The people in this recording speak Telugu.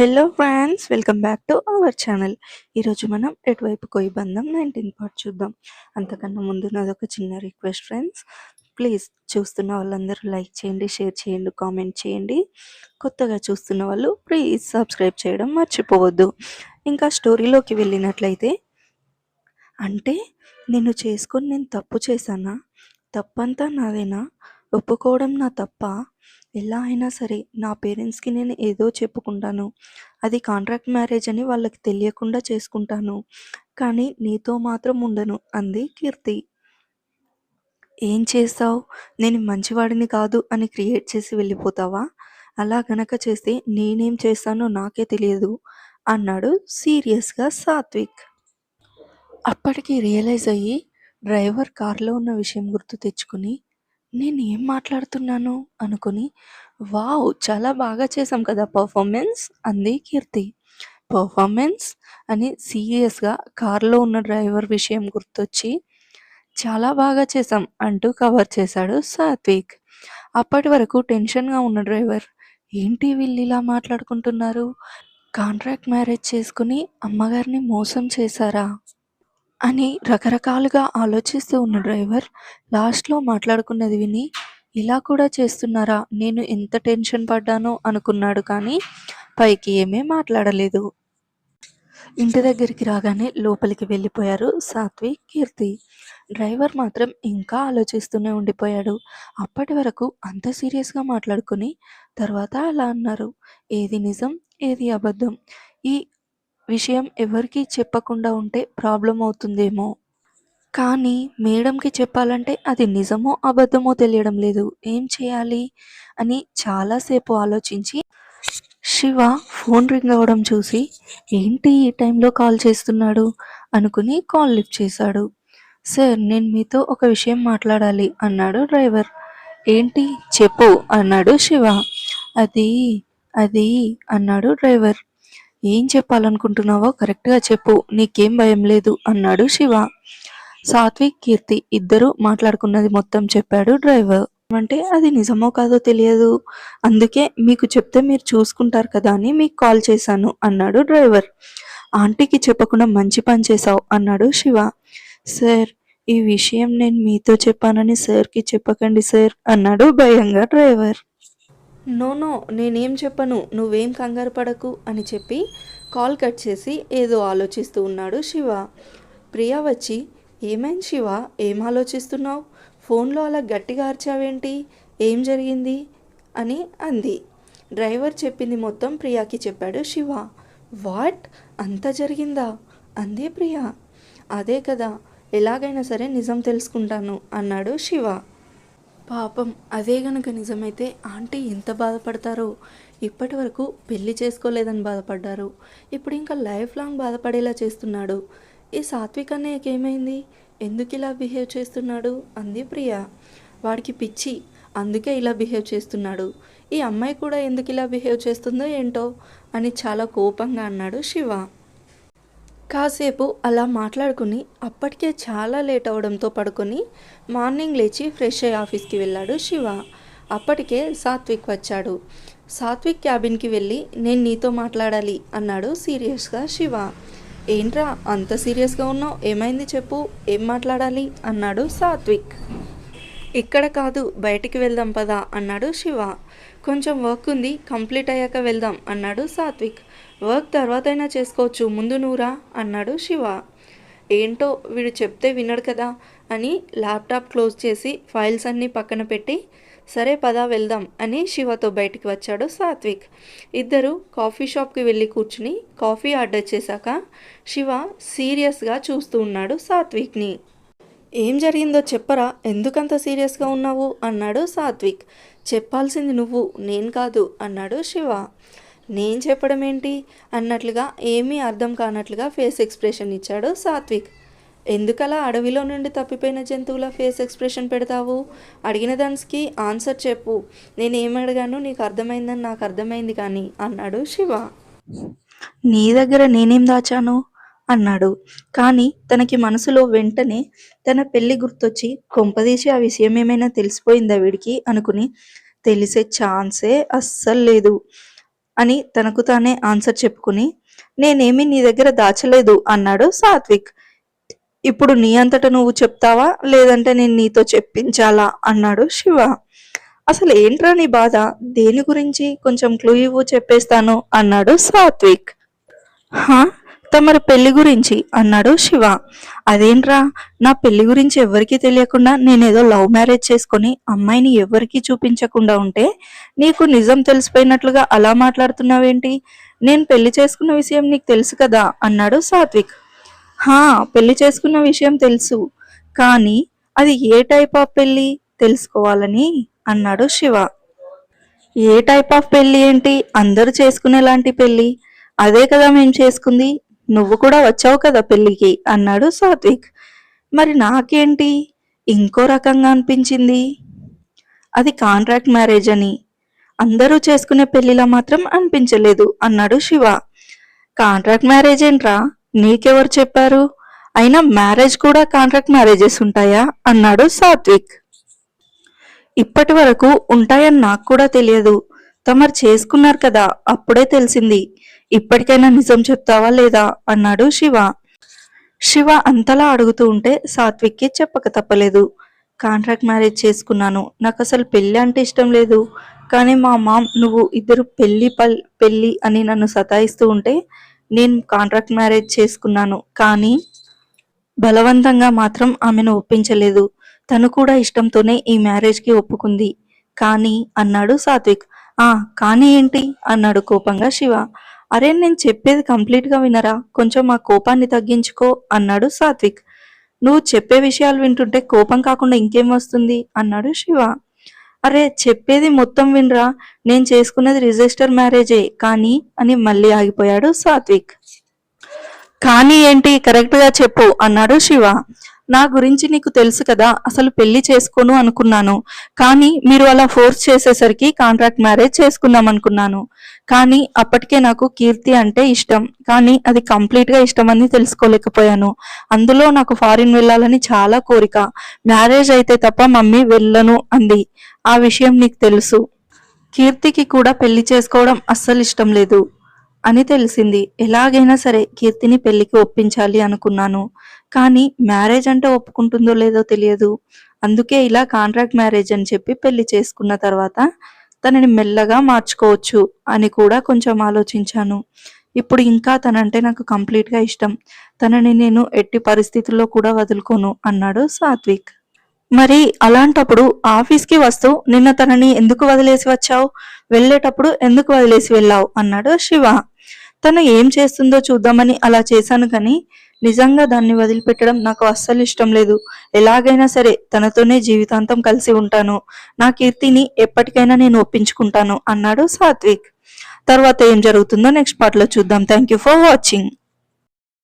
Hello friends welcome back to our channel ఈరోజు మనం ఎటువైపు కొయ్యి బంధం నైన్టీన్ పార్ట్ చూద్దాం. అంతకన్నా ముందు నాది ఒక చిన్న రిక్వెస్ట్ ఫ్రెండ్స్ ప్లీజ్ చూస్తున్న వాళ్ళందరూ లైక్ చేయండి షేర్ చేయండి కామెంట్ చేయండి. కొత్తగా చూస్తున్న వాళ్ళు ప్లీజ్ సబ్స్క్రైబ్ చేయడం మర్చిపోవద్దు. ఇంకా స్టోరీలోకి వెళ్ళినట్లయితే అంటే నిన్ను చేసుకొని నేను తప్పు చేశానా? తప్పంతా నాదేనా? ఒప్పుకోవడం నా తప్ప ఎలా అయినా సరే నా పేరెంట్స్కి నేను ఏదో చెప్పుకుంటాను. అది కాంట్రాక్ట్ మ్యారేజ్ అని వాళ్ళకి తెలియకుండా చేసుకుంటాను. కానీ నీతో మాత్రం ఉండను అంది కీర్తి. ఏం చేస్తావు? నేను మంచివాడిని కాదు అని క్రియేట్ చేసి వెళ్ళిపోతావా? అలా గనక చేస్తే నేనేం చేస్తానో నాకే తెలియదు అన్నాడు సీరియస్గా సాత్విక్. అప్పటికి రియలైజ్ అయ్యి డ్రైవర్ కారులో ఉన్న విషయం గుర్తు తెచ్చుకుని నేను ఏం మాట్లాడుతున్నాను? అనుకుని వావ్ చాలా బాగా చేసాం కదా పర్ఫార్మెన్స్ అంది కీర్తి. పర్ఫార్మెన్స్? అని సీరియస్గా కార్లో ఉన్న డ్రైవర్ విషయం గుర్తొచ్చి చాలా బాగా చేసాం అంటూ కవర్ చేశాడు సాత్విక్. అప్పటి వరకు టెన్షన్గా ఉన్న డ్రైవర్ ఏంటి వీళ్ళు ఇలా మాట్లాడుకుంటున్నారు? కాంట్రాక్ట్ మ్యారేజ్ చేసుకుని అమ్మగారిని మోసం చేశారా? అని రకరకాలుగా ఆలోచిస్తూ ఉన్న డ్రైవర్ లాస్ట్లో మాట్లాడుకున్నది విని ఇలా కూడా చేస్తున్నారా? నేను ఎంత టెన్షన్ పడ్డానో అనుకున్నాడు కానీ పైకి ఏమీ మాట్లాడలేదు. ఇంటి దగ్గరికి రాగానే లోపలికి వెళ్ళిపోయారు సాత్విక్ కీర్తి. డ్రైవర్ మాత్రం ఇంకా ఆలోచిస్తూనే ఉండిపోయాడు. అప్పటి వరకు అంత సీరియస్గా మాట్లాడుకుని తర్వాత అలా అన్నారు. ఏది నిజం ఏది అబద్ధం? ఈ విషయం ఎవరికీ చెప్పకుండా ఉంటే ప్రాబ్లం అవుతుందేమో. కానీ మేడంకి చెప్పాలంటే అది నిజమో అబద్ధమో తెలియడం లేదు. ఏం చేయాలి అని చాలాసేపు ఆలోచించి శివ ఫోన్ రింగ్ అవ్వడం చూసి ఏంటి ఈ టైంలో కాల్ చేస్తున్నాడు? అనుకుని కాల్ లిఫ్ట్ చేశాడు. సార్ నేను మీతో ఒక విషయం మాట్లాడాలి అన్నాడు డ్రైవర్. ఏంటి? చెప్పు అన్నాడు శివ. అది అది అన్నాడు డ్రైవర్. ఏం చెప్పాలనుకుంటున్నావో కరెక్ట్గా చెప్పు నీకేం భయం లేదు అన్నాడు శివ. సాత్విక్ కీర్తి ఇద్దరు మాట్లాడుకున్నది మొత్తం చెప్పాడు డ్రైవర్. అంటే అది నిజమో కాదో తెలియదు. అందుకే మీకు చెప్తే మీరు చూసుకుంటారు కదా అని మీకు కాల్ చేశాను అన్నాడు డ్రైవర్. ఆంటీకి చెప్పకుండా మంచి పని చేశావు అన్నాడు శివ. సార్ ఈ విషయం నేను మీతో చెప్పానని సార్కి చెప్పకండి సార్ అన్నాడు భయంగా డ్రైవర్. నో నో నేనేం చెప్పను నువ్వేం కంగారు పడకు అని చెప్పి కాల్ కట్ చేసి ఏదో ఆలోచిస్తూ ఉన్నాడు శివ. ప్రియా వచ్చి ఏమైంది శివ? ఏం ఆలోచిస్తున్నావు? ఫోన్లో అలా గట్టిగా అరిచావేంటి? ఏం జరిగింది? అని అంది. డ్రైవర్ చెప్పింది మొత్తం ప్రియాకి చెప్పాడు శివ. వాట్? అంత జరిగిందా? అంది ప్రియా. అదే కదా ఎలాగైనా సరే నిజం తెలుసుకుంటాను అన్నాడు శివ. పాపం అదే గనుక నిజమైతే ఆంటీ ఎంత బాధపడతారో. ఇప్పటి వరకు పెళ్ళి చేసుకోలేదని బాధపడ్డారు. ఇప్పుడు ఇంకా లైఫ్ లాంగ్ బాధపడేలా చేస్తున్నాడు. ఈ సాత్విక్ అన్నయ్యకి ఏమైంది? ఎందుకు ఇలా బిహేవ్ చేస్తున్నాడు? అంది ప్రియ. వాడికి పిచ్చి. అందుకే ఇలా బిహేవ్ చేస్తున్నాడు. ఈ అమ్మాయి కూడా ఎందుకు ఇలా బిహేవ్ చేస్తుందో ఏంటో అని చాలా కోపంగా అన్నాడు శివ. కాసేపు అలా మాట్లాడుకుని అప్పటికే చాలా లేట్ అవడంతో పడుకొని మార్నింగ్ లేచి ఫ్రెష్ అయ్యి ఆఫీస్కి వెళ్ళాడు శివ. అప్పటికే సాత్విక్ వచ్చాడు. సాత్విక్ క్యాబిన్కి వెళ్ళి నేను నీతో మాట్లాడాలి అన్నాడు సీరియస్గా శివ. ఏంట్రా అంత సీరియస్గా ఉన్నావు? ఏమైంది చెప్పు? ఏం మాట్లాడాలి? అన్నాడు సాత్విక్. ఇక్కడ కాదు బయటికి వెళ్దాం పదా అన్నాడు శివ. కొంచెం వర్క్ ఉంది కంప్లీట్ అయ్యాక వెళ్దాం అన్నాడు సాత్విక్. వర్క్ తర్వాతైనా చేసుకోవచ్చు ముందు నూరా? అన్నాడు శివ. ఏంటో వీడు చెప్తే వినడు కదా అని ల్యాప్టాప్ క్లోజ్ చేసి ఫైల్స్ అన్నీ పక్కన పెట్టి సరే పదా వెళ్దాం అని శివతో బయటికి వచ్చాడు సాత్విక్. ఇద్దరు కాఫీ షాప్కి వెళ్ళి కూర్చుని కాఫీ ఆర్డర్ చేశాక శివ సీరియస్గా చూస్తూ ఉన్నాడు సాత్విక్ని. ఏం జరిగిందో చెప్పరా? ఎందుకంత సీరియస్గా ఉన్నావు? అన్నాడు సాత్విక్. చెప్పాల్సింది నువ్వు నేను కాదు అన్నాడు శివ. నేను చెప్పడం ఏంటి? అన్నట్లుగా ఏమీ అర్థం కానట్లుగా ఫేస్ ఎక్స్ప్రెషన్ ఇచ్చాడు సాత్విక్. ఎందుకలా అడవిలో నుండి తప్పిపోయిన జంతువుల ఫేస్ ఎక్స్ప్రెషన్ పెడతావు? అడిగిన దానికి ఆన్సర్ చెప్పు. నేను ఏం అడిగాను నీకు అర్థమైందని నాకు అర్థమైంది కానీ అన్నాడు శివ. నీ దగ్గర నేనేం దాచాను? అన్నాడు. కానీ తనకి మనసులో వెంటనే తన పెళ్ళి గుర్తొచ్చి కొంపదీసి ఆ విషయం ఏమైనా తెలిసిపోయిందా వీడికి అనుకుని తెలిసే ఛాన్సే అస్సలు లేదు అని తనకు తానే ఆన్సర్ చెప్పుకుని నేనేమి నీ దగ్గర దాచలేదు అన్నాడు సాత్విక్. ఇప్పుడు నీ అంతట నువ్వు చెప్తావా? లేదంటే నేను నీతో చెప్పించాలా? అన్నాడు శివ. అసలు ఏంట్రా నీ బాధ? దేని గురించి కొంచెం క్లూ ఇవ్వు చెప్పేస్తాను అన్నాడు సాత్విక్. హా? తమరి పెళ్ళి గురించి అన్నాడు శివ. అదేంట్రా? నా పెళ్ళి గురించి ఎవరికి తెలియకుండా నేనేదో లవ్ మ్యారేజ్ చేసుకొని అమ్మాయిని ఎవరికీ చూపించకుండా ఉంటే నీకు నిజం తెలిసిపోయినట్లుగా అలా మాట్లాడుతున్నావేంటి? నేను పెళ్ళి చేసుకున్న విషయం నీకు తెలుసు కదా అన్నాడు సాత్విక్. హా పెళ్ళి చేసుకున్న విషయం తెలుసు. కానీ అది ఏ టైప్ ఆఫ్ పెళ్ళి తెలుసుకోవాలని? అన్నాడు శివ. ఏ టైప్ ఆఫ్ పెళ్ళి ఏంటి? అందరూ చేసుకునేలాంటి పెళ్ళి. అదే కదా మేం చేసుకుంది. నువ్వు కూడా వచ్చావు కదా పెళ్ళికి అన్నాడు సాత్విక్. మరి నాకేంటి? ఇంకో రకంగా అనిపించింది. అది కాంట్రాక్ట్ మ్యారేజ్ అని. అందరూ చేసుకునే పెళ్ళిలా మాత్రం అనిపించలేదు అన్నాడు శివ. కాంట్రాక్ట్ మ్యారేజ్ ఏంట్రా? నీకెవరు చెప్పారు? అయినా మ్యారేజ్ కూడా కాంట్రాక్ట్ మ్యారేజెస్ ఉంటాయా? అన్నాడు సాత్విక్. ఇప్పటి వరకు ఉంటాయని నాకు కూడా తెలియదు. తమరు చేసుకున్నారు కదా అప్పుడే తెలిసింది. ఇప్పటికైనా నిజం చెప్తావా లేదా? అన్నాడు శివ. శివ అంతలా అడుగుతూ ఉంటే సాత్విక్కి చెప్పక తప్పలేదు. కాంట్రాక్ట్ మ్యారేజ్ చేసుకున్నాను. నాకు అసలు పెళ్ళి అంటే ఇష్టం లేదు. కానీ మా మామ్ నువ్వు ఇద్దరు పెళ్ళి పల్ పెళ్ళి అని నన్ను సతాయిస్తూ ఉంటే నేను కాంట్రాక్ట్ మ్యారేజ్ చేసుకున్నాను. కానీ బలవంతంగా మాత్రం ఆమెను ఒప్పించలేదు. తను కూడా ఇష్టంతోనే ఈ మ్యారేజ్కి ఒప్పుకుంది. కానీ అన్నాడు సాత్విక్. ఆ కానీ ఏంటి? అన్నాడు కోపంగా శివ. అరే నేను చెప్పేది కంప్లీట్గా వినరా? కొంచెం మా కోపాన్ని తగ్గించుకో అన్నాడు సాత్విక్. నువ్వు చెప్పే విషయాలు వింటుంటే కోపం కాకుండా ఇంకేం వస్తుంది? అన్నాడు శివ. అరే చెప్పేది మొత్తం వినరా? నేను చేసుకున్నది రిజిస్టర్ మ్యారేజే కానీ అని మళ్ళీ ఆగిపోయాడు సాత్విక్. కానీ ఏంటి? కరెక్ట్గా చెప్పు అన్నాడు శివ. నా గురించి నీకు తెలుసు కదా అసలు పెళ్ళి చేసుకోను అనుకున్నాను. కానీ మీరు అలా ఫోర్స్ చేసేసరికి కాంట్రాక్ట్ మ్యారేజ్ చేసుకుందాం అనుకున్నాను. కానీ అప్పటికే నాకు కీర్తి అంటే ఇష్టం. కానీ అది కంప్లీట్గా ఇష్టం అని తెలుసుకోలేకపోయాను. అందులో నాకు ఫారిన్ వెళ్ళాలని చాలా కోరిక. మ్యారేజ్ అయితే తప్ప మమ్మీ వెళ్ళను అంది. ఆ విషయం నీకు తెలుసు. కీర్తికి కూడా పెళ్ళి చేసుకోవడం అస్సలు ఇష్టం లేదు. అని తెలిసింది. ఎలాగైనా సరే కీర్తిని పెళ్ళికి ఒప్పించాలి అనుకున్నాను. కానీ మ్యారేజ్ అంటే ఒప్పుకుంటుందో లేదో తెలియదు. అందుకే ఇలా కాంట్రాక్ట్ మ్యారేజ్ అని చెప్పి పెళ్ళి చేసుకున్న తర్వాత తనని మెల్లగా మార్చుకోవచ్చు అని కూడా కొంచెం ఆలోచించాను. ఇప్పుడు ఇంకా తనంటే నాకు కంప్లీట్గా ఇష్టం. తనని నేను ఎట్టి పరిస్థితుల్లో కూడా వదులుకోను అన్నాడు సాత్విక్. మరి అలాంటప్పుడు ఆఫీస్కి వస్తూ నిన్న తనని ఎందుకు వదిలేసి వచ్చావు? వెళ్ళేటప్పుడు ఎందుకు వదిలేసి వెళ్ళావు? అన్నాడు శివ. తను ఏం చేస్తుందో చూద్దామని అలా చేశాను కానీ నిజంగా దాన్ని వదిలిపెట్టడం నాకు అస్సలు ఇష్టం లేదు. ఎలాగైనా సరే తనతోనే జీవితాంతం కలిసి ఉంటాను. నా కీర్తిని ఎప్పటికైనా నేను ఒప్పించుకుంటాను అన్నాడు సాత్విక్. తర్వాత ఏం జరుగుతుందో నెక్స్ట్ పార్ట్లో చూద్దాం. Thank you for watching